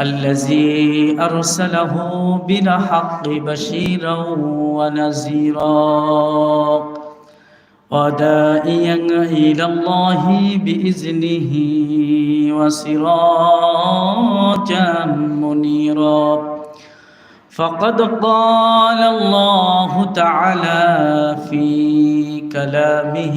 الذي أرسله بالحق بشيرا ونذيرا. ودائيا إلى الله بإذنه وسراجا منيرا. فقد قال الله تعالى في كلامه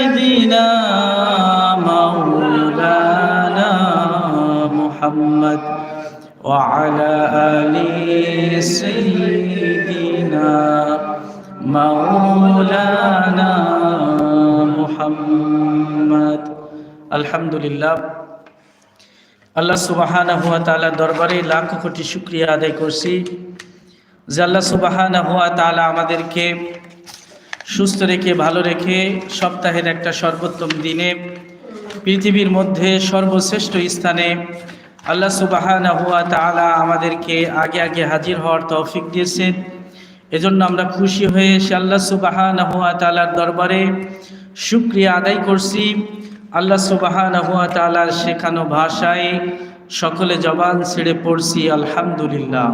وعلى آل سيدنا مولانا محمد الحمد لله আল্লাহ সুবাহানা হুয়া তালা দরবারে লাখ কোটি শুক্রিয়া আদায় করছি যে আল্লাহ সুবাহানা হুয়া তালা আমাদেরকে সুস্থ রেখে ভালো রেখে সপ্তাহের একটা সর্বোত্তম দিনে পৃথিবীর মধ্যে সর্বশ্রেষ্ঠ স্থানে আল্লাহ তালা আমাদেরকে আগে আগে হাজির হওয়ার তৌফিক দিয়েছেন। এজন্য আমরা খুশি হয়ে সে আল্লাহ সুবাহানা হুয়া তালার দরবারে শুক্রিয়া আদায় করছি। আল্লাহ সুবাহানা হুয়া তালার শেখানো ভাষায় সকলে জবান ছেড়ে পড়ছি, আলহামদুলিল্লাহ।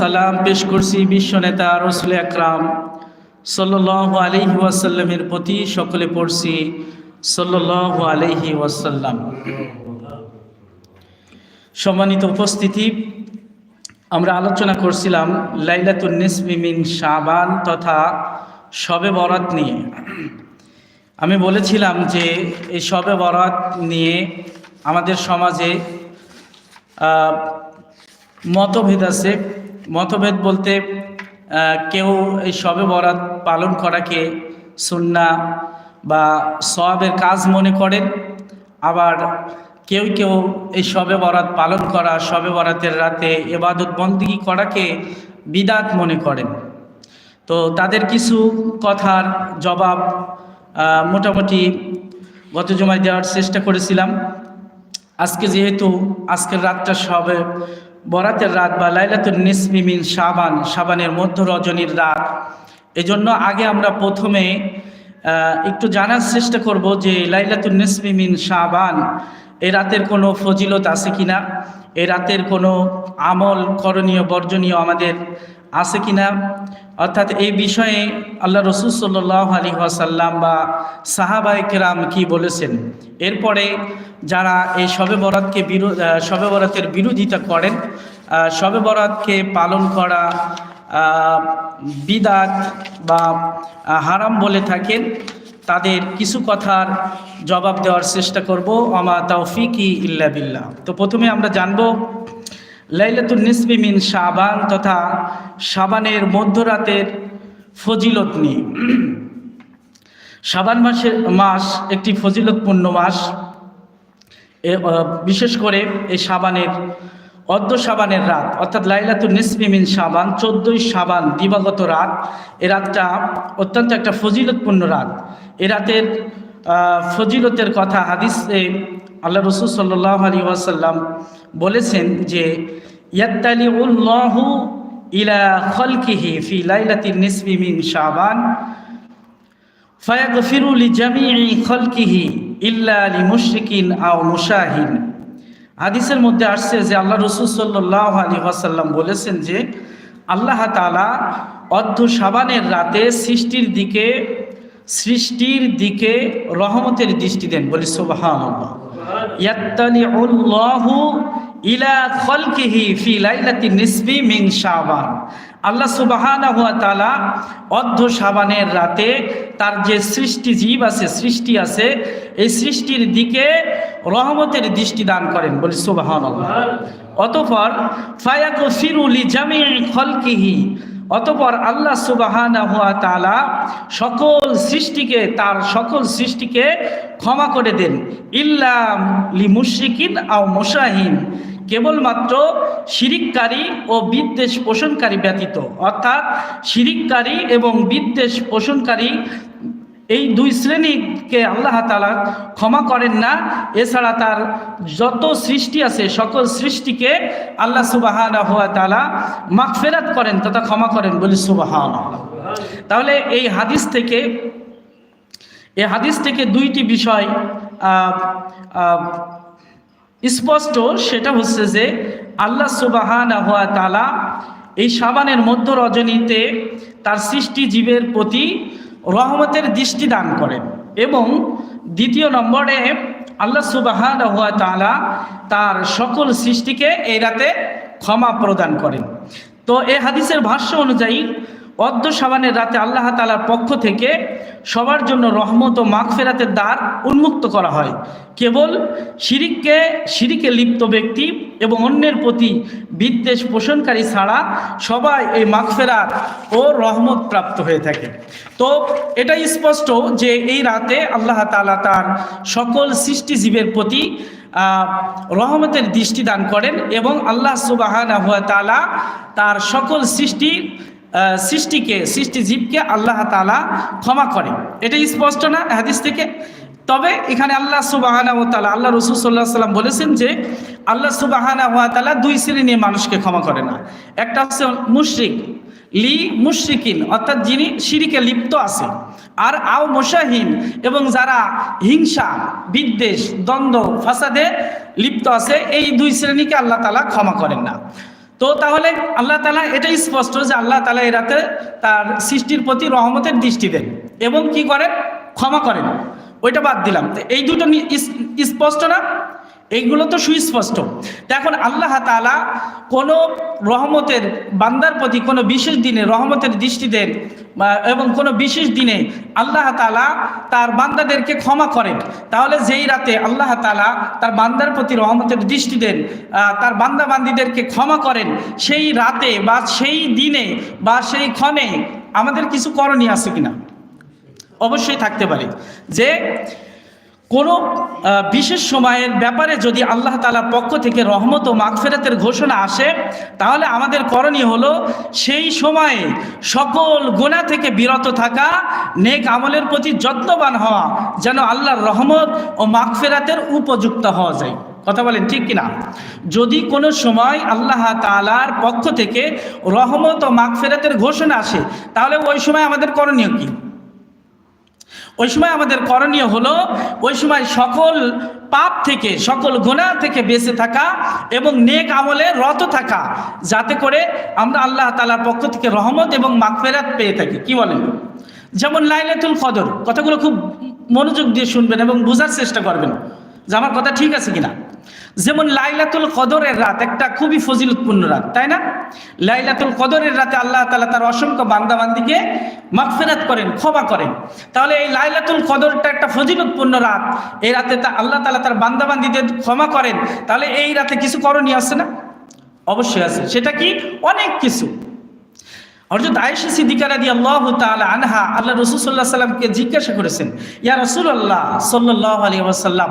সালাম পেশ করছি বিশ্ব নেতা রসুল আকরাম। সাল্লাহ আলহি ওয়াসাল্লামের প্রতি সকলে পড়ছি। সাল্লাহ আলহি ওয়াসাল্লাম। সম্মানিত উপস্থিতি, আমরা আলোচনা করছিলাম লাইলাতুল নিসমিমিন শাবান তথা শবে বরাত নিয়ে। আমি বলেছিলাম যে এই শবে বরাত নিয়ে আমাদের সমাজে মতভেদ আছে। মতভেদ বলতে কেউ এই শবে বরাত পালন করাকে সুন্না বা সবের কাজ মনে করেন আবার কেউ কেউ এই শবে বরাত পালন করা শবে বরাতের রাতে এবাদত বন্দিগি করাকে বিদাত মনে করেন। তো তাদের কিছু কথার জবাব মোটামুটি গত জমায় দেওয়ার চেষ্টা করেছিলাম। আজকে যেহেতু আজকের রাতটা সবে বরাতের রাত বা লাইলাতুল নিসমিমিন সাবান সাবানের মধ্য রজনীর রাত। এজন্য আগে আমরা প্রথমে একটু জানার চেষ্টা করব যে লাইলাতুল নিসমিমিন সাবান এই রাতের কোনো ফজিলত আছে কিনা? এ রাতের কোনো আমল করণীয়, বর্জনীয় আমাদের আছে কিনা? অর্থাৎ এই বিষয়ে আল্লাহ রসুল সাল্লাহ আলী ওয়াসাল্লাম বা সাহাবাই কেরাম কি বলেছেন? এরপরে যারা এই শবে বরাতকে বিরো শবে বরাতের বিরোধিতা করেন শবে বরাতকে পালন করা বিদাত বা হারাম বলে থাকেন, তাদের কিছু কথার জবাব দেওয়ার চেষ্টা করব। আমা তাওফিকি ইল্লা বিল্লাহ। তো প্রথমে আমরা জানব লাইলাতুল নিসবি মিন শাবান তথা শাবানের মধ্যরাতের ফজিলত নিয়ে। শাবান মাসের মাস একটি ফজিলতপূর্ণ মাস। বিশেষ করে এই সাবানের অর্ধ সাবানের রাত, অর্থাৎ লাইলাতুল নিসবি মিন সাবান, চোদ্দই সাবান দিবাগত রাত। এ রাতটা অত্যন্ত একটা ফজিলতপূর্ণ রাত। এ রাতের ফজিলতের কথা হাদিসে আল্লাহ রসুল সাল্লাহ আলী ওয়াসাল্লাম বলেছেন যে ইয়াত্তালি উল্লাহু ইলা খলকিহি ফি লাইলাতিন নিসবি মিন শাবান ফায়াগফিরু লিজামিই খলকিহি ইল্লা লিমুশরিকিন আও মুশাহিন হাদিসের মধ্যে আসছে যে আল্লাহ রসুল সাল্লাহ আলী ওয়াসাল্লাম বলেছেন যে আল্লাহ তালা অর্ধ সাবানের রাতে সৃষ্টির দিকে সৃষ্টির দিকে রহমতের দৃষ্টি দেন। বলি সুবাহান ইলা খলকিহি নিসবি মিন শাবান। আল্লাহ সুবহানাহু ওয়া তাআলা অর্ধ সাবানের রাতে তার যে সৃষ্টি জীব আছে, সৃষ্টি আছে, এই সৃষ্টির দিকে রহমতের দৃষ্টি দান করেন বলি সুবহানাল্লাহ। অতঃপর ফায়াগফিরু লিজামিই খলকিহি। অতপর আল্লাহ সুবাহানা হুয়া তালা সকল সৃষ্টিকে, তার সকল সৃষ্টিকে ক্ষমা করে দেন। ইল্লাম লি মুশরিকিন আও মুশাহিন। কেবলমাত্র শিরিককারী ও বিদ্বেষ পোষণকারী ব্যতীত। অর্থাৎ শিরিককারী এবং বিদ্বেষ পোষণকারী এই দুই শ্রেণীকে আল্লাহ তালা ক্ষমা করেন না। এছাড়া তার যত সৃষ্টি আছে, সকল সৃষ্টিকে আল্লাহ সুবাহান হুয়া তালা মাগফেরাত করেন তথা ক্ষমা করেন বলি সুবাহান তাহলে এই হাদিস থেকে, এই হাদিস থেকে দুইটি বিষয় স্পষ্ট সেটা হচ্ছে যে আল্লাহ সুবাহান তালা এই সাবানের মধ্য রজনীতে তার সৃষ্টি জীবের প্রতি রহমতের দৃষ্টি দান করেন এবং দ্বিতীয় নম্বরে আল্লাহ সুবাহান তালা তার সকল সৃষ্টিকে এই রাতে ক্ষমা প্রদান করেন। তো এ হাদিসের ভাষ্য অনুযায়ী অর্ধ সাবানের রাতে আল্লাহ তালার পক্ষ থেকে সবার জন্য রহমত ও মাগফেরাতের দ্বার উন্মুক্ত করা হয়। কেবল শিরিককে শিরিকে লিপ্ত ব্যক্তি এবং অন্যের প্রতি বিদ্বেষ পোষণকারী ছাড়া সবাই এই মাগফেরাত ও রহমত প্রাপ্ত হয়ে থাকে। তো এটাই স্পষ্ট যে এই রাতে আল্লাহ তালা তার সকল সৃষ্টিজীবের প্রতি রহমতের দৃষ্টি দান করেন এবং আল্লাহ সুবাহান তালা তার সকল সৃষ্টি আহ, সৃষ্টিকে, সৃষ্টিজীবকে আল্লাহ তালা ক্ষমা করে এটা স্পষ্ট না হাদিস থেকে? তবে এখানে আল্লাহ সুবাহানা ও তালা আল্লাহ রসুল সাল্লাহ সাল্লাম বলেছেন যে, আল্লাহ সুবাহানা ওয়া তালা দুই শ্রেণির মানুষকে ক্ষমা করে না। একটা হচ্ছে মুশরিক, লি মুশরিকিন, অর্থাৎ যিনি শিরিকে লিপ্ত আছে আর আও মোশাহীন, এবং যারা হিংসা, বিদ্বেষ, দ্বন্দ্ব, ফাসাদে লিপ্ত আছে, এই দুই শ্রেণীকে আল্লাহ তালা ক্ষমা করেন না। তো তাহলে আল্লাহ তালা এটাই স্পষ্ট যে আল্লাহ তালা এই রাতে তার সৃষ্টির প্রতি রহমতের দৃষ্টি দেন এবং কি করেন? ক্ষমা করেন। ওইটা বাদ দিলাম। তো এই দুটো স্পষ্ট না? এইগুলো তো সুস্পষ্ট। এখন আল্লাহ তালা কোনো রহমতের বান্দার প্রতি কোনো বিশেষ দিনে রহমতের দৃষ্টি দেন বা- এবং কোনো বিশেষ দিনে আল্লাহ তালা তার বান্দাদেরকে ক্ষমা করেন। তাহলে যেই রাতে আল্লাহ তালা তার বান্দার প্রতি রহমতের দৃষ্টি দেন তার বান্দা বান্দিদেরকে ক্ষমা করেন, সেই রাতে বা সেই দিনে বা সেই ক্ষণে আমাদের কিছু করণীয় আছে কিনা? অবশ্যই থাকতে পারে। যে কোনো বিশেষ সময়ের ব্যাপারে যদি আল্লাহ তালার পক্ষ থেকে রহমত ও মাগফেরাতের ঘোষণা আসে, তাহলে আমাদের করণীয় হলো সেই সময়ে সকল গোনা থেকে বিরত থাকা, নেক আমলের প্রতি যত্নবান হওয়া, যেন আল্লাহর রহমত ও মাগফেরাতের উপযুক্ত হওয়া যায়। কথা বলেন ঠিক কিনা? যদি কোনো সময় আল্লাহ তালার পক্ষ থেকে রহমত ও মাগফেরাতের ঘোষণা আসে, তাহলে ওই সময় আমাদের করণীয় কী? ওই সময় আমাদের করণীয় হলো, ওই সময় সকল পাপ থেকে, সকল গোনা থেকে বেঁচে থাকা এবং নেক আমলে রত থাকা, যাতে করে আমরা আল্লাহ তালার পক্ষ থেকে রহমত এবং মাকফেরাত পেয়ে থাকি। কি বলেন? যেমন লাইলাতুল কদর, কথাগুলো খুব মনোযোগ দিয়ে শুনবেন এবং বোঝার চেষ্টা করবেন। যে আমার কথা ঠিক আছে কিনা? যেমন লাইলাতুল কদরের রাত একটা খুবই ফজিলতপূর্ণ রাত, তাই না? লাইলাতুল কদরের রাতে আল্লাহ তালা তার অসংখ্য বান্দাবান্দিকে মাগফেরাত করেন, ক্ষমা করেন। তাহলে এই লাইলাতুল কদরটা একটা ফজিলতপূর্ণ রাত। এই রাতে তা আল্লাহ তালা তার বান্দাবান্দিদের ক্ষমা করেন। তাহলে এই রাতে কিছু করণীয় আছে না? অবশ্যই আছে। সেটা কি? অনেক কিছু। হরজত আয়েশা সিদ্দিকারা দিয়ে আল্লাহ তাআলা আনহা আল্লাহ রসুল সাল্লাহ সাল্লামকে জিজ্ঞাসা করেছেন, ইয়া রসুল্লাহ সাল্লাহ আলী ওয়াসাল্লাম,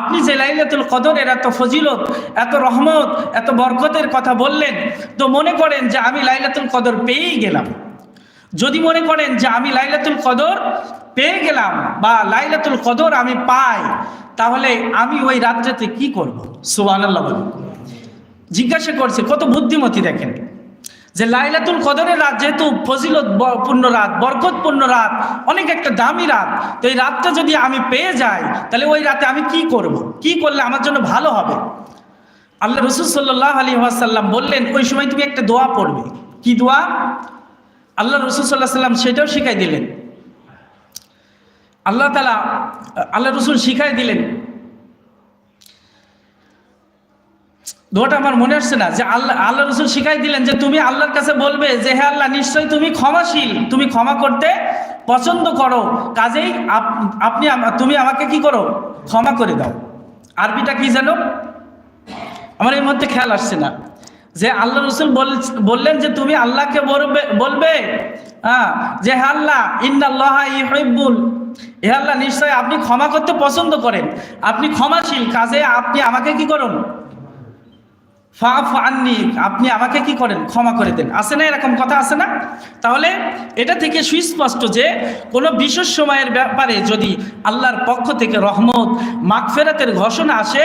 আপনি যে লাইলাতুল কদরের এত ফজিলত, এত রহমত, এত বরকতের কথা বললেন, তো মনে করেন যে আমি লাইলাতুল কদর পেয়েই গেলাম। যদি মনে করেন যে আমি লাইলাতুল কদর পেয়ে গেলাম বা লাইলাতুল কদর আমি পাই, তাহলে আমি ওই রাত্রেতে কি করব? সুবহানাল্লাহ বলুন। জিজ্ঞাসা করছে, কত বুদ্ধিমতী দেখেন। যে লাইলাতুল কদরের রাত যেহেতু ফজিলত পূর্ণ রাত, বরকতপূর্ণ রাত, অনেক একটা দামি রাত, তো এই রাতটা যদি আমি পেয়ে যাই, তাহলে ওই রাতে আমি কি করব? কি করলে আমার জন্য ভালো হবে? আল্লাহ রসুল সাল্লাহ আলী ওয়াসাল্লাম বললেন, ওই সময় তুমি একটা দোয়া পড়বে। কি দোয়া? আল্লাহ রসুল সাল্লাহ সাল্লাম সেটাও শিখাই দিলেন। আল্লাহ তালা আল্লাহ রসুল শিখাই দিলেন দোয়াটা আমার মনে আসছে না যে আল্লাহ আল্লাহ রসুল শিখাই দিলেন যে তুমি আল্লাহর কাছে বলবে যে হে আল্লাহ, নিশ্চয়ই তুমি ক্ষমাশীল, তুমি ক্ষমা করতে পছন্দ করো। কাজেই আপ- আপনি তুমি আমাকে কি করো? ক্ষমা করে দাও। আরবিটা কি জানো আমার এই মধ্যে খেয়াল আসছে না। যে আল্লাহ রসুল বললেন যে তুমি আল্লাহকে বলবে বলবে হ্যাঁ যে হে আল্লাহ ইন্দাল্লাহ ইহিবুল হে আল্লাহ নিশ্চয় আপনি ক্ষমা করতে পছন্দ করেন। আপনি ক্ষমাশীল, কাজে আপনি আমাকে কি করুন? আননি, আপনি আমাকে কি করেন? ক্ষমা করে দেন। আছে না এরকম কথা? আছে না? তাহলে এটা থেকে সুস্পষ্ট যে কোনো বিশেষ সময়ের ব্যাপারে যদি আল্লাহর পক্ষ থেকে রহমত, মাগফেরাতের ঘোষণা আসে,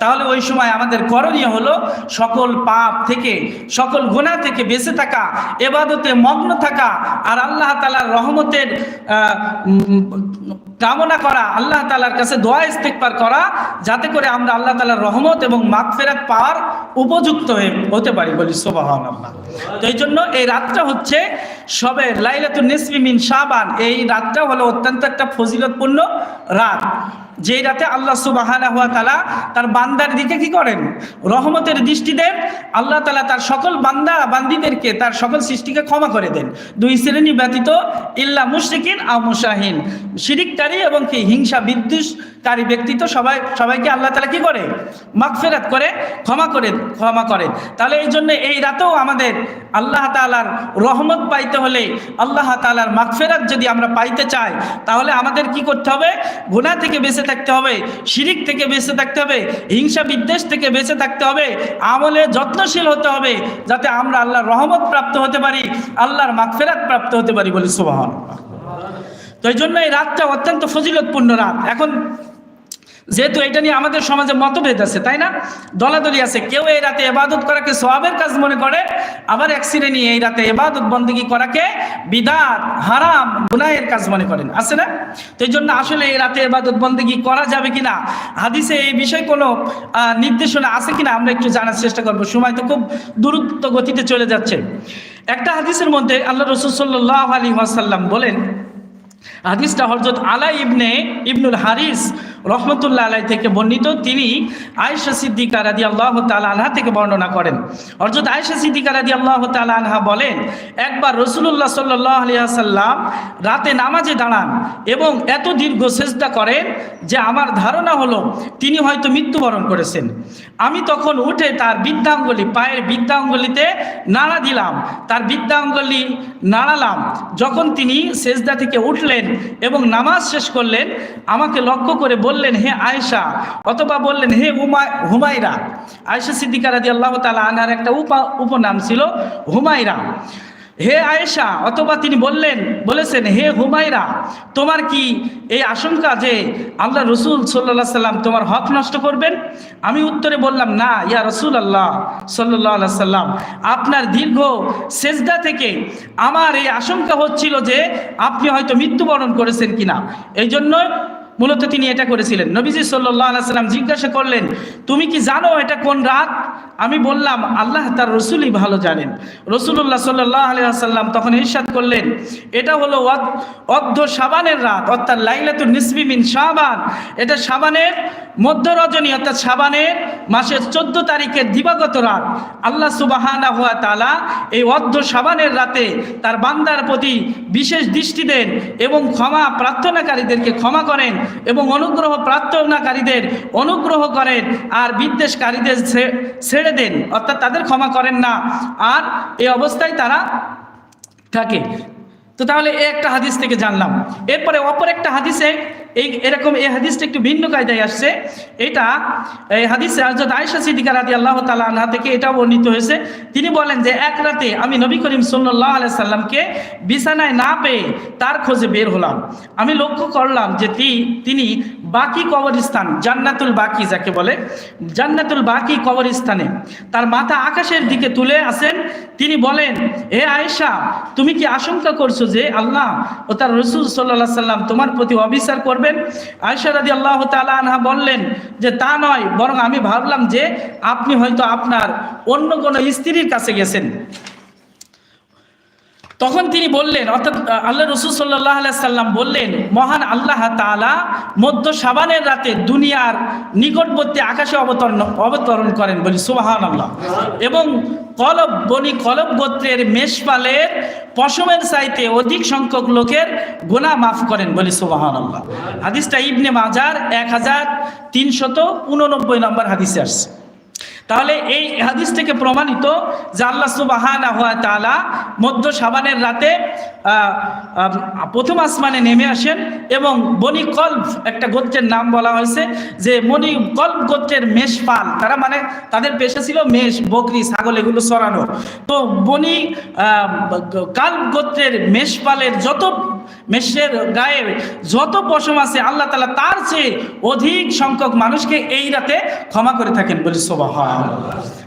তাহলে ওই সময় আমাদের করণীয় হলো সকল পাপ থেকে, সকল গুণা থেকে বেঁচে থাকা, এবাদতে মগ্ন থাকা, আর আল্লাহ তালার রহমতের কামনা করা, আল্লাহ তালার কাছে দোয়া ইস্তেকবার করা, যাতে করে আমরা আল্লাহ তালার রহমত এবং মাগফেরাত পাওয়ার উপযুক্ত হয়ে হতে পারি বলি সোবাহ তো এই জন্য এই রাতটা হচ্ছে সবে লাইলাতুল নিসফি মিন শাবান। এই রাতটা হলো অত্যন্ত একটা ফজিলতপূর্ণ রাত। যেই রাতে আল্লাহ সুবাহানা হুয়া তালা তার বান্দার দিকে কি করেন? রহমতের দৃষ্টি দেন, আল্লাহ তালা তার সকল বান্দা বান্দিদেরকে তার সকল সৃষ্টিকে ক্ষমা করে দেন। দুই শ্রেণি ব্যতীত ইল্লা মুশরিকিন আও মুশাহিন। শিরিককারী এবং কি হিংসা বিদ্বেষকারী ব্যক্তি তো সবাই সবাইকে আল্লাহ তালা কি করে? মাগফেরাত করে, ক্ষমা করে ক্ষমা করেন। তাহলে এই জন্য এই রাতেও আমাদের আল্লাহ তালার রহমত পাইতে হলে, আল্লাহ তালার মাগফেরাত যদি আমরা পাইতে চাই, তাহলে আমাদের কি করতে হবে? গুনাহ থেকে বেঁচে থাকতে হবে, শিরিক থেকে বেঁচে থাকতে হবে, হিংসা বিদ্বেষ থেকে বেঁচে থাকতে হবে, আমলে যত্নশীল হতে হবে, যাতে আমরা আল্লাহর রহমত প্রাপ্ত হতে পারি, আল্লাহর মাগফেরাত প্রাপ্ত হতে পারি বলে সুবাহ তো এই জন্য এই রাতটা অত্যন্ত ফজিলতপূর্ণ রাত। এখন যেহেতু এটা নিয়ে আমাদের সমাজে মতভেদ আছে, তাই না? দলাদলি আছে। কেউ এই রাতে এবাদত করাকে সোয়াবের কাজ মনে করে, আবার এক শ্রেণি এই রাতে এবাদত বন্দী করাকে বিদাত, হারাম, গুনাহের কাজ মনে করেন। আছে না? তো এই জন্য আসলে এই রাতে এবাদত বন্দী করা যাবে কিনা, হাদিসে এই বিষয়ে কোনো নির্দেশনা আছে কিনা, আমরা একটু জানার চেষ্টা করব। সময় তো খুব দ্রুত গতিতে চলে যাচ্ছে। একটা হাদিসের মধ্যে আল্লাহ রসুল সাল্লাহ আলী ওয়াসাল্লাম বলেন হাদিসটা হরজত আলা ইবনে ইবনুল হারিস রহমতুল্লাহ আলাই থেকে বর্ণিত। তিনি আয়েশা সিদ্দিকা রাদি আল্লাহ আনহা থেকে বর্ণনা করেন। হরজত আয়েশা সিদ্দিকা রাদি আল্লাহ আনহা বলেন, একবার রসুল্লাহ সাল্লাহ আলিয়াসাল্লাম রাতে নামাজে দাঁড়ান এবং এত দীর্ঘ চেষ্টা করেন যে আমার ধারণা হলো তিনি হয়তো মৃত্যুবরণ করেছেন। আমি তখন উঠে তার বৃদ্ধাঙ্গলি, পায়ের বৃদ্ধাঙ্গলিতে নাড়া দিলাম। তার বৃদ্ধাঙ্গলি নাড়ালাম। যখন তিনি সেজদা থেকে উঠলেন এবং নামাজ শেষ করলেন, আমাকে লক্ষ্য করে বললেন, হে আয়সা অথবা বললেন, হে হুমায় হুমায়রা। আয়সা সিদ্দিকারা রাদি আল্লাহ তালা আনার একটা উপা, উপনাম ছিল, হুমায়রা। হে আয়েশা, অথবা তিনি বললেন, বলেছেন, হে হুমায়রা, তোমার কি এই আশঙ্কা যে আল্লাহ রসুল সাল্লাহ সাল্লাম তোমার হক নষ্ট করবেন? আমি উত্তরে বললাম, না, ইয়া রসুল আল্লাহ সাল্লাহ সাল্লাম, আপনার দীর্ঘ সেজদা থেকে আমার এই আশঙ্কা হচ্ছিল যে আপনি হয়তো মৃত্যুবরণ করেছেন কিনা। এই জন্য মূলত তিনি এটা করেছিলেন। নবীজি সাল্লাহ সাল্লাম জিজ্ঞাসা করলেন, তুমি কি জানো এটা কোন রাত? আমি বললাম, আল্লাহ তার রসুলই ভালো জানেন। রসুল্লাহ সাল্লাহ আলিয়াল্লাম তখন ইরশাদ করলেন, এটা হলো অর্ধ সাবানের রাত, অর্থাৎ লাইলাতুল নিসবি মিন সাবান এটা সাবানের মধ্য রজনী, অর্থাৎ সাবানের মাসের চোদ্দ তারিখের দিবাগত রাত। আল্লাহ সুবাহানা হুয়া তালা এই অর্ধ সাবানের রাতে তার বান্দার প্রতি বিশেষ দৃষ্টি দেন এবং ক্ষমা প্রার্থনাকারীদেরকে ক্ষমা করেন এবং অনুগ্রহ প্রার্থনাকারীদের অনুগ্রহ করেন আর বিদ্বেষকারীদের ছে- ছেড়ে দেন, অর্থাৎ তাদের ক্ষমা করেন না। আর এই অবস্থায় তারা থাকে। তো তাহলে একটা হাদিস থেকে জানলাম। এরপরে অপর একটা হাদিসে এই এরকম এই হাদিসটা একটু ভিন্ন কায়দায় আসছে। এটা এই হাদিসে হজরত আয়েশা সিদ্দিকা রাদি আল্লাহ তালা থেকে এটাও বর্ণিত হয়েছে। তিনি বলেন যে, এক রাতে আমি নবী করিম সাল্লাহ আলাই সাল্লামকে বিছানায় না পেয়ে তার খোঁজে বের হলাম। আমি লক্ষ্য করলাম যে তিনি বাকি কবরস্থান, জান্নাতুল বাকি যাকে বলে, জান্নাতুল বাকি কবরস্থানে, তার মাথা আকাশের দিকে তুলে আসেন তিনি বলেন হে আয়েশা, তুমি কি আশঙ্কা করছ যে আল্লাহ ও তার রসুল সাল্লাহ সাল্লাম তোমার প্রতি অবিচার করবেন আয়সা রাজি আল্লাহ তালা আনহা বললেন যে, তা নয়, বরং আমি ভাবলাম যে, আপনি হয়তো আপনার অন্য কোনো স্ত্রীর কাছে গেছেন। তখন তিনি বললেন, অর্থাৎ আল্লাহ রসুল সাল্লাহ সাল্লাম বললেন, মহান আল্লাহ তাআলা মধ্য সাবানের রাতে দুনিয়ার নিকটবর্তী আকাশে অবতরণ অবতরণ করেন বলি সুবাহান আল্লাহ এবং কলব, বনি কলব গোত্রের মেষপালের পশমের চাইতে অধিক সংখ্যক লোকের গোনা মাফ করেন বলি সুবাহান আল্লাহ হাদিসটা ইবনে মাজার এক হাজার তিনশত উননব্বই নম্বর হাদিসে আসছে। তাহলে এই হাদিস থেকে প্রমাণিত যে আল্লাহ সুবাহানা হুয়া তালা মধ্য সাবানের রাতে প্রথম আসমানে নেমে আসেন এবং বনি কল্প একটা গোত্রের নাম বলা হয়েছে যে মনি কল্প গোত্রের মেষপাল। তারা মানে তাদের পেশা ছিল মেষ, বকরি, ছাগল এগুলো চড়ানো তো বনি কাল্প গোত্রের মেষপালের যত মেষের গায়ে যত পশম আছে, আল্লাহ তালা তার চেয়ে অধিক সংখ্যক মানুষকে এই রাতে ক্ষমা করে থাকেন বলি সোবাহ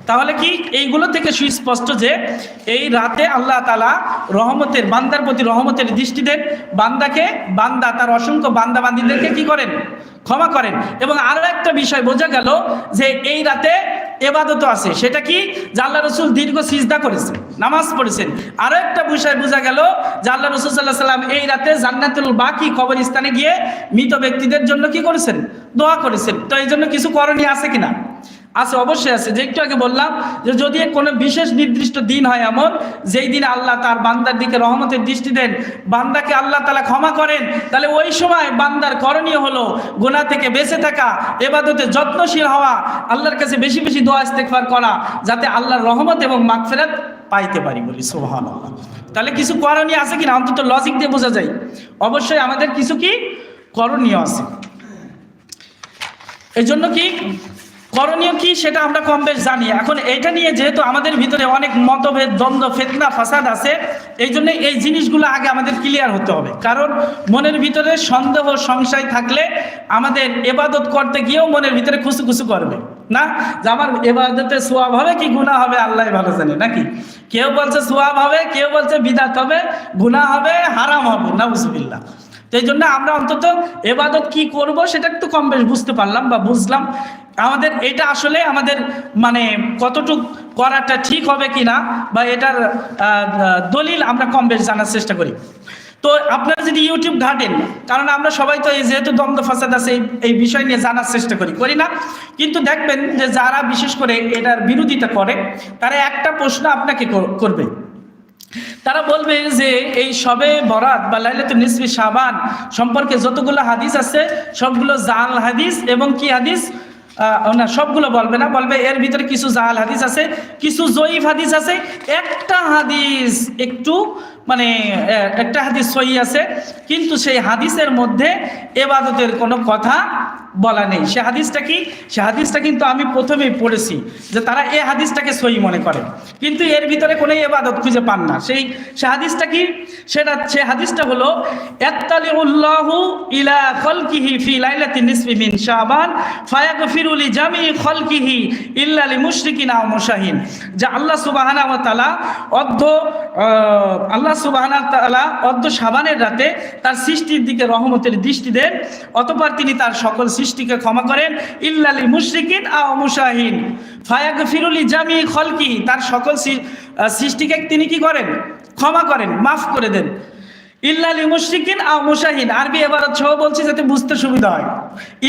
তাহলে কি এইগুলো থেকে সুস্পষ্ট যে এই রাতে আল্লাহ তালা রহমতের, বান্দার প্রতি রহমতের দৃষ্টি দেন, বান্দাকে, বান্দা, তার অসংখ্য বান্দা বান্দিদেরকে কি করেন? ক্ষমা করেন। এবং আরও একটা বিষয় বোঝা গেল যে এই রাতে এবাদত আছে। সেটা কি? যে আল্লাহ রসুল দীর্ঘ সিজদা করেছেন, নামাজ পড়েছেন। আরও একটা বিষয় বোঝা গেল যে আল্লাহ রসুল সাল্লাহ সাল্লাম এই রাতে জান্নাতুল বাকি কবরস্থানে গিয়ে মৃত ব্যক্তিদের জন্য কি করেছেন? দোয়া করেছেন। তো এই জন্য কিছু করণীয় আছে কিনা? আছে, অবশ্যই আছে। যে একটু আগে বললাম যে যদি কোনো বিশেষ নির্দিষ্ট দিন হয় এমন, যেই দিন আল্লাহ তার বান্দার দিকে রহমতের দৃষ্টি দেন, বান্দাকে আল্লাহ তালা ক্ষমা করেন, তাহলে ওই সময় বান্দার করণীয় হলো গোনা থেকে বেঁচে থাকা, এবাদতে যত্নশীল হওয়া, আল্লাহর কাছে বেশি বেশি দোয়া ইস্তেকবার করা, যাতে আল্লাহর রহমত এবং মাগফেরাত পাইতে পারি বলি সোহান তাহলে কিছু করণীয় আছে কিনা? অন্তত লজিক দিয়ে বোঝা যায়। অবশ্যই আমাদের কিছু কি করণীয় আছে। এই জন্য কি করণীয় কি সেটা আমরা কম বেশ জানি। এখন এটা নিয়ে যেহেতু আমাদের ভিতরে অনেক মতভেদ, দ্বন্দ্ব, ফেতনা, ফাসাদ আছে, এই জন্য এই জিনিসগুলো আগে আমাদের ক্লিয়ার হতে হবে। কারণ মনের ভিতরে সন্দেহ, সংশয় থাকলে আমাদের এবাদত করতে গিয়েও মনের ভিতরে খুশু খুশু করবে। না? যে আমার এবাদতে সোয়াব হবে কি গুণা হবে, আল্লাহ ভালো জানে, নাকি? কেউ বলছে সোয়াব হবে, কেউ বলছে বিদাত হবে গুণা হবে, হারাম হবে না বুঝবিল্লা এই জন্য আমরা অন্তত এবাদত কি করব সেটা একটু কম বেশ বুঝতে পারলাম বা বুঝলাম। আমাদের এটা আসলে আমাদের মানে কতটুক করাটা ঠিক হবে কি না বা এটার দলিল আমরা কম বেশ জানার চেষ্টা করি। তো আপনারা যদি ইউটিউব ঘাটেন, কারণ আমরা সবাই তো এই যেহেতু দ্বন্দ্ব ফাসাদ আছে, এই বিষয় নিয়ে জানার চেষ্টা করি। করি না। কিন্তু দেখবেন যে যারা বিশেষ করে এটার বিরোধিতা করে, তারা একটা প্রশ্ন আপনাকে করবে। তারা বলবে যে এই সবে বরাত বা লাইলাত নিসফি শাবান সম্পর্কে যতগুলো হাদিস আছে, সবগুলো জাল হাদিস এবং কি হাদিস? না, সবগুলো বলবে না, বলবে এর ভিতরে কিছু জাল হাদিস আছে, কিছু জয়ীফ হাদিস আছে। একটা হাদিস একটু মানে একটা হাদিস সহি আছে কিন্তু সেই হাদিসের মধ্যে এবাদতের কোনো কথা বলা নেই। সে হাদিসটা কি? সে হাদিসটা কিন্তু আমি প্রথমেই পড়েছি যে তারা এই হাদিসটাকে সহি মনে করে। কিন্তু এর ভিতরে কোনো এবাদত খুঁজে পান না। সেই সে হাদিসটা কি? সেটা সে হাদিসটা হলো এত্তালি উল্লাহু ইলা খলকিহি ফি লাইলাতি নিসফি মিন শাবান ফায়াগফিরু লি জামি খলকিহি ইল্লা লি মুশরিকিন মুশাহিন। যে আল্লাহ সুবহানাহু ওয়া তাআলা অর্ধ আহ, আল্লাহ সুবহানাহু তালা অর্ধ সাবানের রাতে তার সৃষ্টির দিকে রহমতের দৃষ্টি দেন, অতপর তিনি তার সকল সৃষ্টিকে ক্ষমা করেন। ইল্লালি মুশরিকিন আও মুশাহিন। ফায়াগফিরুলি জামি খলকি, তার সকল সৃষ্টিকে তিনি কি করেন? ক্ষমা করেন, মাফ করে দেন। ইল্লালি মুশরিকিন আও মুশাহিন আরবি এবারত সহ বলছি যাতে বুঝতে সুবিধা হয়।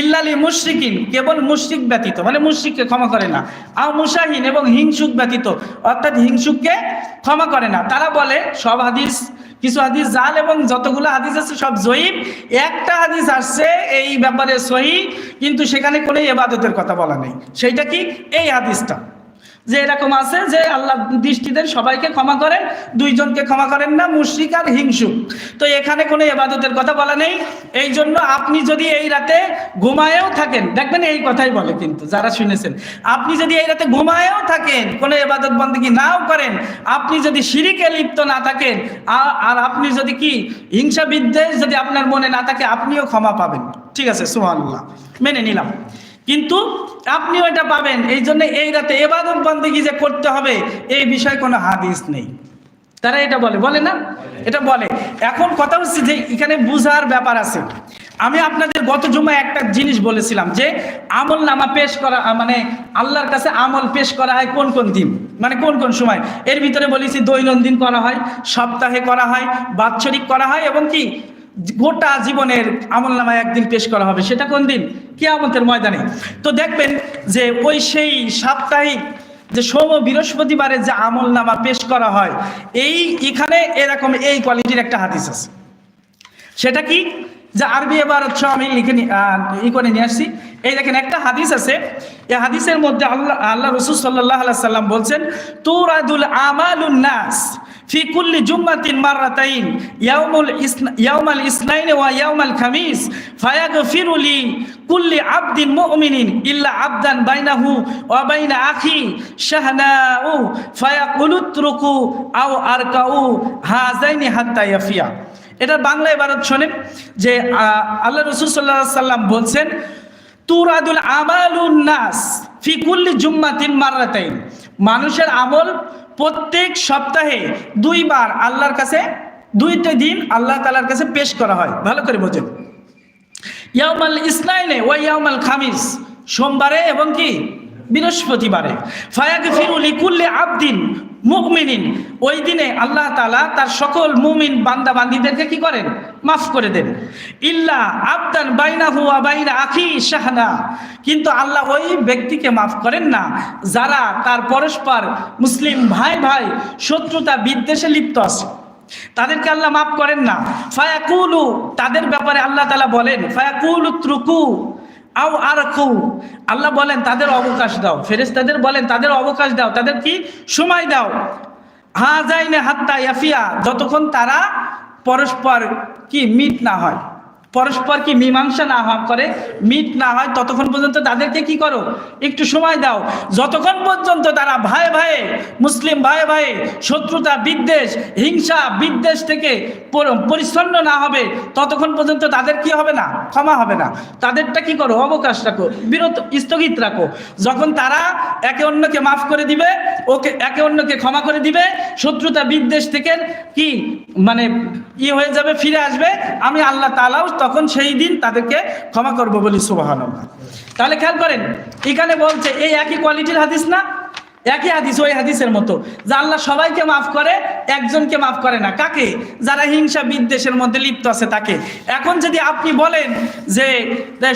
ইল্লালি মুশরিকিন কেবল মুশরিক ব্যতীত মানে মুশরিককে ক্ষমা করে না। আও মুশাহিন এবং হিংসুক ব্যতীত, অর্থাৎ হিংসুককে ক্ষমা করে না। তারা বলে, সব হাদিস, কিছু হাদিস জাল এবং যতগুলো হাদিস আছে সব জয়ীব। একটা হাদিস আসছে এই ব্যাপারে সহি, কিন্তু সেখানে কোনো এবাদতের কথা বলা নেই। সেইটা কি? এই হাদিসটা। যে এরকম আছে যে আল্লাহ দৃষ্টিদের সবাইকে ক্ষমা করেন, দুইজনকে ক্ষমা করেন না, মুশ্রিক আর হিংসুক তো এখানে কোনো এবাদতের কথা বলা নেই। এই জন্য আপনি যদি এই রাতে ঘুমায়েও থাকেন, দেখবেন এই কথাই বলে কিন্তু, যারা শুনেছেন, আপনি যদি এই রাতে ঘুমায়েও থাকেন, কোনো এবাদত বন্দী নাও করেন, আপনি যদি শিরিকে লিপ্ত না থাকেন আর আপনি যদি কি হিংসা বিদ্বেষ যদি আপনার মনে না থাকে, আপনিও ক্ষমা পাবেন। ঠিক আছে সুহানুল্লাহ মেনে নিলাম। কিন্তু আপনিও এটা পাবেন। এই জন্য এই রাতে এবাদত বন্দেগি যে করতে হবে এই বিষয়ে কোনো হাদিস নেই। তারা এটা বলে। বলে না? এটা বলে। এখন কথা হচ্ছে যে এখানে বুঝার ব্যাপার আছে। আমি আপনাদের গত জুমায় একটা জিনিস বলেছিলাম যে আমল নামা পেশ করা মানে আল্লাহর কাছে আমল পেশ করা হয় কোন কোন দিন? মানে কোন কোন সময়? এর ভিতরে বলেছি দৈনন্দিন করা হয় সপ্তাহে করা হয় বাৎসরিক করা হয় এবং কি? গোটা জীবনের আমল নামায় একদিন পেশ করা হবে। সেটা কোন দিন? কিয়ামতের ময়দানে। তো দেখবেন যে ওই সেই সাপ্তাহিক যে সোম বৃহস্পতিবারে যে আমল নামা পেশ করা হয়, এই এখানে এরকম এই কোয়ালিটির একটা হাদিস আছে। সেটা কি? যে আরবি এবার আমি লিখে ই করে নিয়ে আসছি। এই দেখেন, একটা হাদিস আছে। এই হাদিসের মধ্যে আল্লাহ আল্লাহ রসুল সাল্লাহ সাল্লাম বলছেন, তুরাদুল আমালুন নাস ফি কুল্লি জুম্মাতিন মাররাতাইন, ইয়াউমুল ইয়াউমাল ইসনাইন ওয়া ইয়াউমাল খামিস, ফায়াগফিরু লি কুল্লি আবদিন মুমিনিন ইল্লা আবদান বাইনাহু ওয়া বাইনা আখি শাহনাউ ফায়াকুলুতরুকু আও আরকাউ হাযাইনি হাত্তা ইয়াফিয়া। এটা বাংলা এবারত শোনেন যে আল্লাহ রসুল সাল্লাহ সাল্লাম বলছেন তুরাদুল আমালুন নাস ফি কুল্লি জুম্মাতিন মাররাতাইন। মানুষের আমল প্রত্যেক সপ্তাহে দুইবার আল্লাহর কাছে, দুইটা দিন আল্লাহ তালার কাছে পেশ করা হয়। ভালো করে বোঝেন। ইয়ামাল ইসনাইনে ওয়া ইয়ামাল খামিস। সোমবারে এবং কি? বৃহস্পতিবারে। ফায়াগফিরু লিকুল্লি আবদিন মুমিনিন। ওই দিনে আল্লাহ তালা তার সকল মুমিন বান্দা বান্দীদেরকে কি করেন? মাফ করে দেন। ইল্লা আবদান বাইনা ওয়া বাইনা আখি শাহনা। কিন্তু আল্লাহ ওই ব্যক্তিকে মাফ করেন না, যারা তার পরস্পর মুসলিম ভাই ভাই শত্রুতা বিদ্বেষে লিপ্ত আছে। তাদেরকে আল্লাহ মাফ করেন না। ফায়াকুলু, তাদের ব্যাপারে আল্লাহ তালা বলেন, ফায়াকুলু ত্রুকু আও কৌ আল্লাহ বলেন, তাদের অবকাশ দাও। ফেরেস তাদের বলেন, তাদের অবকাশ দাও। তাদের কি? সময় দাও। হা যাই না হাত্তা ইয়াফিয়া। যতক্ষণ তারা পরস্পর কি মিট না হয়। পরস্পর কি মীমাংসা না হওয়া করে, মিট না হয়, ততক্ষণ পর্যন্ত তাদেরকে কি করো? একটু সময় দাও। যতক্ষণ পর্যন্ত তারা ভাই ভাই মুসলিম ভাই ভাই শত্রুতা, বিদ্বেষ, হিংসা, বিদ্বেষ থেকে পর- পরিচ্ছন্ন না হবে, ততক্ষণ পর্যন্ত তাদের কি হবে না? ক্ষমা হবে না। তাদেরটা কি করো? অবকাশ রাখো বিরত স্থগিত রাখো। যখন তারা একে অন্যকে মাফ করে দিবে, ওকে একে অন্যকে ক্ষমা করে দিবে, শত্রুতা, বিদ্বেষ থেকে কি? মানে ই হয়ে যাবে, ফিরে আসবে। আমি আল্লাহ তালাও তখন সেই দিন তাদেরকে ক্ষমা করব বলি সুবাহান তাহলে খেয়াল করেন, এখানে বলছে, এই একই কোয়ালিটির হাদিস না? একই হাদিস, ওই হাদিসের মতো। যে আল্লাহ সবাইকে মাফ করে, একজনকে মাফ করে না। কাকে? যারা হিংসা বিদ্বেষের মধ্যে লিপ্ত আছে তাকে। এখন যদি আপনি বলেন যে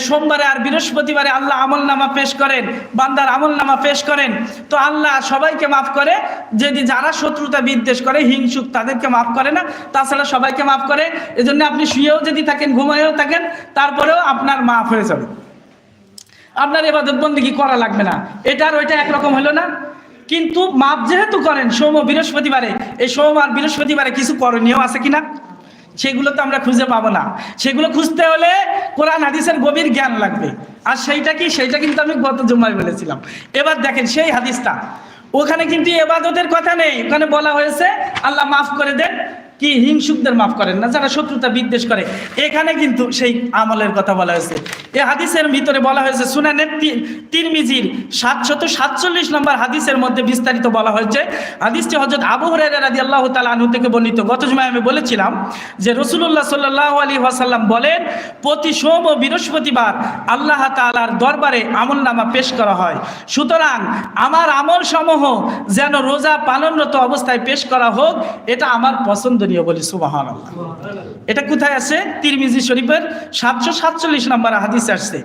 সোমবারে আর বৃহস্পতিবারে আল্লাহ আমল নামা পেশ করেন, বান্দার আমল নামা পেশ করেন, তো আল্লাহ সবাইকে মাফ করে, যদি যারা শত্রুতা বিদ্বেষ করে, হিংসুক, তাদেরকে মাফ করে না। তাছাড়া সবাইকে মাফ করে, এজন্য আপনি শুয়েও যদি থাকেন, ঘুমায়েও থাকেন, তারপরেও আপনার মাফ হয়ে যাবে। আপনার এবাদত বন্দিগি করা লাগবে না? এটা আর ওইটা একরকম হলো না। কিন্তু মাপ যেহেতু করেন, সোম বৃহস্পতিবারে, এই সোম আর বৃহস্পতিবারে কিছু করণীয় আছে কিনা? সেগুলো তো আমরা খুঁজে পাবো না। সেগুলো খুঁজতে হলে কোরআন, হাদিসের গভীর জ্ঞান লাগবে। আর সেইটা কি? সেইটা কিন্তু আমি গত জুম্মায় বলেছিলাম। এবার দেখেন সেই হাদিসটা। ওখানে কিন্তু এবাদতের কথা নেই। ওখানে বলা হয়েছে, আল্লাহ মাফ করে দেন। কি হিংসুকদের মাফ করেন না, যারা শত্রুতা বিদ্বেষ করে। এখানে কিন্তু সেই আমলের কথা বলা হয়েছে। এ হাদিসের ভিতরে বলা হয়েছে সুনানের তিরমিজির সাতশত সাতচল্লিশ নম্বর হাদিসের মধ্যে বিস্তারিত বলা হয়েছে। হাদিসটি হজরত আবু হরাইরা রাদি আল্লাহ তালা আনহু থেকে বর্ণিত। গত সময় আমি বলেছিলাম যে রসুল্লাহ সাল্লাহ আলী ওয়াসাল্লাম বলেন, প্রতি সোম ও বৃহস্পতিবার আল্লাহ তালার দরবারে আমল নামা পেশ করা হয়। সুতরাং আমার আমল সমূহ যেন রোজা পালনরত অবস্থায় পেশ করা হোক, এটা আমার পছন্দনীয় বলি সুবাহান এটা কোথায় আছে? তিরমিজি শরীফের সাতশো সাতচল্লিশ নম্বর হাদিস আসছে।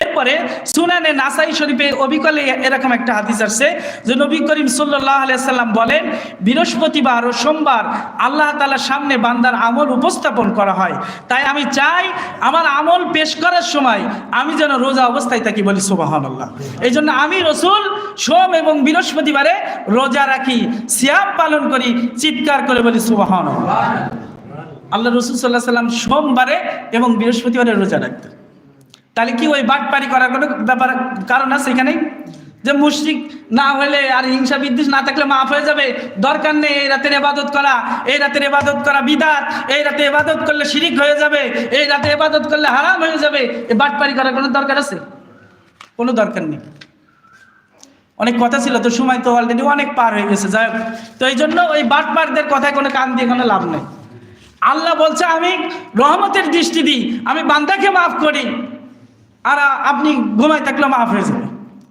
এরপরে সুনানে নাসাই শরীফে অবিকলে এরকম একটা হাদিস আসছে যে নবী করিম সাল্লাহ আলিয়াল্লাম বলেন, বৃহস্পতিবার ও সোমবার আল্লাহ তালার সামনে বান্দার আমল উপস্থাপন করা হয়। তাই আমি চাই আমার আমল পেশ করার সময় আমি যেন রোজা অবস্থায় থাকি বলি সুবাহান আল্লাহ এই জন্য আমি রসুল সোম এবং বৃহস্পতিবারে রোজা রাখি, সিয়াম পালন করি, চিৎকার করে বলি সুবাহান আল্লাহ রসুল সাল্লাহ সাল্লাম সোমবারে এবং বৃহস্পতিবারে রোজা রাখতেন। তাহলে কি ওই বাটপারি করার কোনো ব্যাপার, কারণ আছে এখানে? যে মুশরিক না হলে আর হিংসা বিদ্বেষ না থাকলে মাফ হয়ে যাবে। দরকার নেই এই রাতের এবাদত করা, এই রাতের এবাদত করা বিদাত, এই রাতে এবাদত করলে শিরিক হয়ে যাবে, এই রাতে এবাদত করলে হারাম হয়ে যাবে। এই বাটপারি করার কোনো দরকার আছে? কোনো দরকার নেই। অনেক কথা ছিল, তো সময় তো অলরেডি অনেক পার হয়ে গেছে, যাই তো এই জন্য ওই বাটপারদের কথায় কোনো কান দিয়ে কোনো লাভ নেই। আল্লাহ বলছে, আমি রহমতের দৃষ্টি দিই, আমি বান্দাকে মাফ করি। আর আপনি ঘুমায় থাকলে মাফ হয়ে যাবে।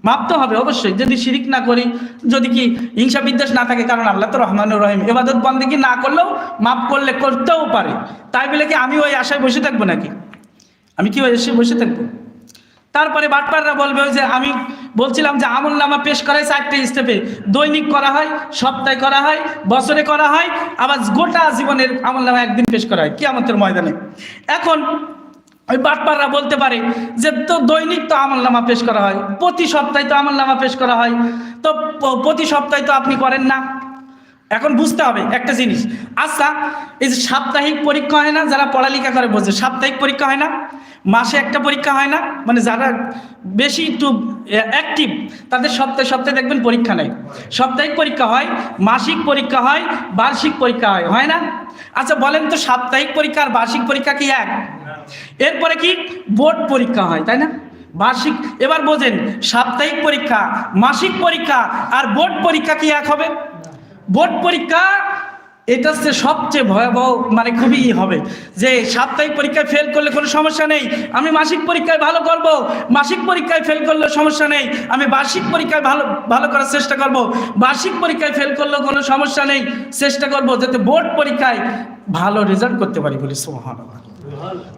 মাপ তো হবে অবশ্যই, যদি শিরিক না করি, যদি কি হিংসা বিদ্বেষ না থাকে, কারণ আল্লাহ তো রহমানুর রহিম। এবাদত বন্দে কি না করলেও মাপ করলে করতেও পারে। তাই বলে কি, আমি ওই আশায় বসে থাকব নাকি? আমি কি ওই এসে বসে থাকব? তারপরে বাটপাররা বলবে যে আমি বলছিলাম যে আমল নামা পেশ করাই চারটে স্টেপে দৈনিক করা হয়, সপ্তাহে করা হয়, বছরে করা হয়, আবার গোটা জীবনের আমল নামা একদিন পেশ করা হয় কি আমাদের ময়দানে। এখন ওই বাটপাররা বলতে পারে যে তো দৈনিক তো আমল নামা পেশ করা হয়, প্রতি সপ্তাহে তো আমল নামা পেশ করা হয়। তো প্রতি সপ্তাহে তো আপনি করেন না। এখন বুঝতে হবে একটা জিনিস। আচ্ছা এই যে সাপ্তাহিক পরীক্ষা হয় না, যারা পড়ালেখা করে বোঝে সাপ্তাহিক পরীক্ষা হয় না? মাসে একটা পরীক্ষা হয় না? মানে যারা বেশি একটু অ্যাক্টিভ তাদের সপ্তাহে সপ্তাহে দেখবেন পরীক্ষা নেই সাপ্তাহিক পরীক্ষা হয়, মাসিক পরীক্ষা হয়, বার্ষিক পরীক্ষা হয় হয় না? আচ্ছা বলেন তো সাপ্তাহিক পরীক্ষা আর বার্ষিক পরীক্ষা কি এক? এরপরে কি? বোর্ড পরীক্ষা হয়, তাই না? বার্ষিক, এবার বোঝেন, সাপ্তাহিক পরীক্ষা, মাসিক পরীক্ষা আর বোর্ড পরীক্ষা কি এক হবে? বোর্ড পরীক্ষা, এটা হচ্ছে সবচেয়ে ভয়াবহ মানে খুবই হবে। যে সাপ্তাহিক পরীক্ষায় ফেল করলে কোনো সমস্যা নেই, আমি মাসিক পরীক্ষায় ভালো করব, মাসিক পরীক্ষায় ফেল করলে সমস্যা নেই, আমি বার্ষিক পরীক্ষায় ভালো ভালো করার চেষ্টা করব, বার্ষিক পরীক্ষায় ফেল করলেও কোনো সমস্যা নেই, চেষ্টা করব যাতে বোর্ড পরীক্ষায় ভালো রেজাল্ট করতে পারি বলি সোহান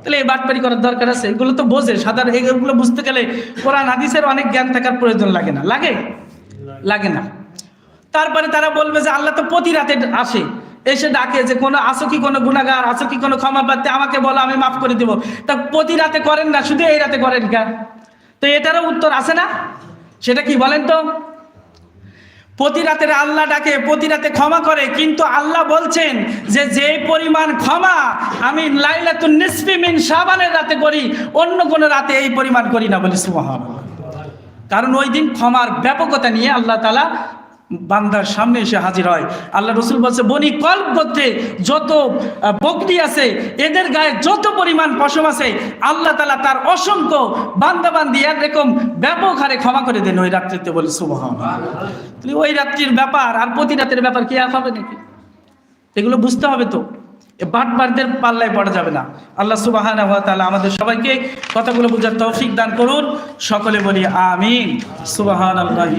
তাহলে এই বাটপারি করার দরকার আছে, এগুলো তো বোঝে, সাধারণ, এগুলো বুঝতে গেলে কোরআন, হাদিসের অনেক জ্ঞান থাকার প্রয়োজন লাগে না, লাগে? লাগে না। তারপরে তারা বলবে যে আল্লাহ তো প্রতি রাতে আসে। এসে ডাকে যে, কোনো, আসো কি কোনো গুণাগার আসো কি কোনো ক্ষমা পাতে আমাকে বলো, আমি মাফ করে দেবো। তা প্রতি রাতে করেন না, শুধু এই রাতে করেন কেন? তো এটারও উত্তর আছে না? সেটা কি বলেন তো? প্রতি রাতের আল্লাহ ডাকে, প্রতি রাতে ক্ষমা করে, কিন্তু আল্লাহ বলছেন যে যে পরিমাণ ক্ষমা আমি লাইলাতুন নিসফি মিন শাবানের রাতে করি, অন্য কোনো রাতে এই পরিমাণ করি না বলি সুবহানাল্লাহ। কারণ ওই দিন ক্ষমার ব্যাপকতা নিয়ে আল্লাহ তালা বান্দার সামনে এসে হাজির হয়। আল্লাহ রসুল বলছে, বনি কল্প করতে যত বকরি আছে, এদের গায়ে যত পরিমাণ পশম আছে, আল্লাহ তালা তার অসংখ্য বান্দা বান্দি একরকম ব্যাপক হারে ক্ষমা করে দেন ওই রাত্রিতে বলে শুভ ওই রাত্রির ব্যাপার আর প্রতি রাতের ব্যাপার কি এক হবে নাকি? এগুলো বুঝতে হবে তো। বাটবারদের পাল্লায় পড়া যাবে না। আল্লাহ সুবাহানা তাআলা আমাদের সবাইকে কথাগুলো বোঝার তৌফিক দান করুন। সকলে বলি, আমিন। সুবাহান আল্লাহি